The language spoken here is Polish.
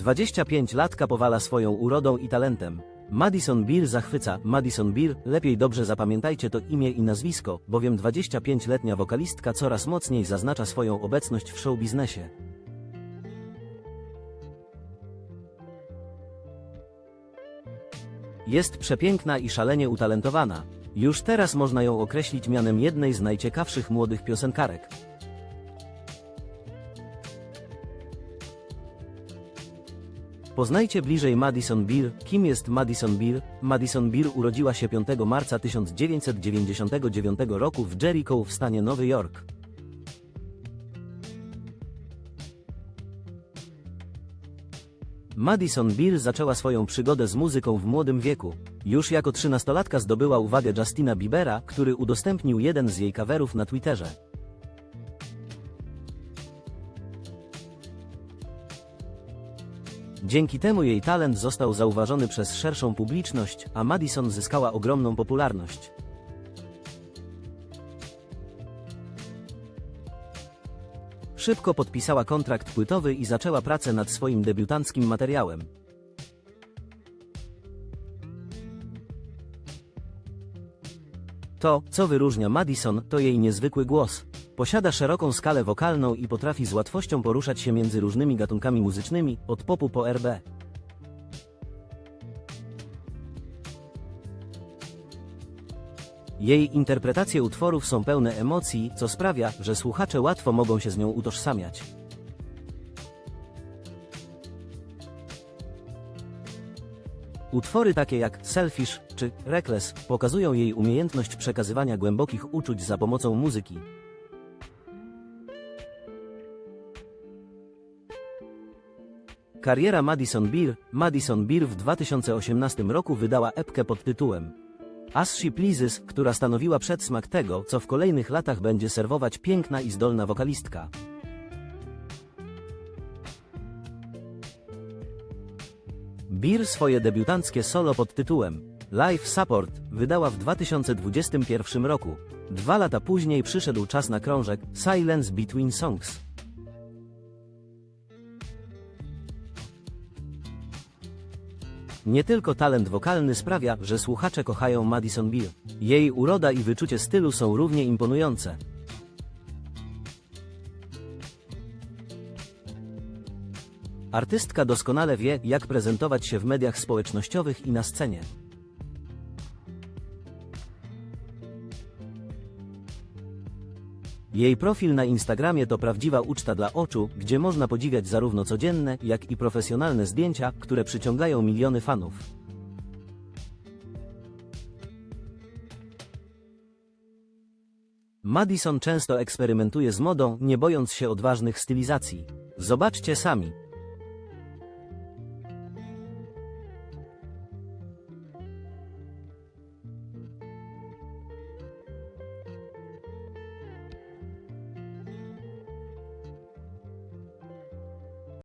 25 latka powala swoją urodą i talentem. Madison Beer zachwyca. Madison Beer, lepiej dobrze zapamiętajcie to imię i nazwisko, bowiem 25-letnia wokalistka coraz mocniej zaznacza swoją obecność w showbiznesie. Jest przepiękna i szalenie utalentowana. Już teraz można ją określić mianem jednej z najciekawszych młodych piosenkarek. Poznajcie bliżej Madison Beer. Kim jest Madison Beer? Madison Beer urodziła się 5 marca 1999 roku w Jericho w stanie Nowy Jork. Madison Beer zaczęła swoją przygodę z muzyką w młodym wieku. Już jako trzynastolatka zdobyła uwagę Justina Biebera, który udostępnił jeden z jej coverów na Twitterze. Dzięki temu jej talent został zauważony przez szerszą publiczność, a Madison zyskała ogromną popularność. Szybko podpisała kontrakt płytowy i zaczęła pracę nad swoim debiutanckim materiałem. To, co wyróżnia Madison, to jej niezwykły głos. Posiada szeroką skalę wokalną i potrafi z łatwością poruszać się między różnymi gatunkami muzycznymi, od popu po RB. Jej interpretacje utworów są pełne emocji, co sprawia, że słuchacze łatwo mogą się z nią utożsamiać. Utwory takie jak Selfish czy Reckless pokazują jej umiejętność przekazywania głębokich uczuć za pomocą muzyki. Kariera Madison Beer Madison Beer w 2018 roku wydała epkę pod tytułem As She Pleases, która stanowiła przedsmak tego, co w kolejnych latach będzie serwować piękna i zdolna wokalistka. Beer swoje debiutanckie solo pod tytułem Life Support wydała w 2021 roku. Dwa lata później przyszedł czas na krążek Silence Between Songs. Nie tylko talent wokalny sprawia, że słuchacze kochają Madison Beer. Jej uroda i wyczucie stylu są równie imponujące. Artystka doskonale wie, jak prezentować się w mediach społecznościowych i na scenie. Jej profil na Instagramie to prawdziwa uczta dla oczu, gdzie można podziwiać zarówno codzienne, jak i profesjonalne zdjęcia, które przyciągają miliony fanów. Madison często eksperymentuje z modą, nie bojąc się odważnych stylizacji. Zobaczcie sami.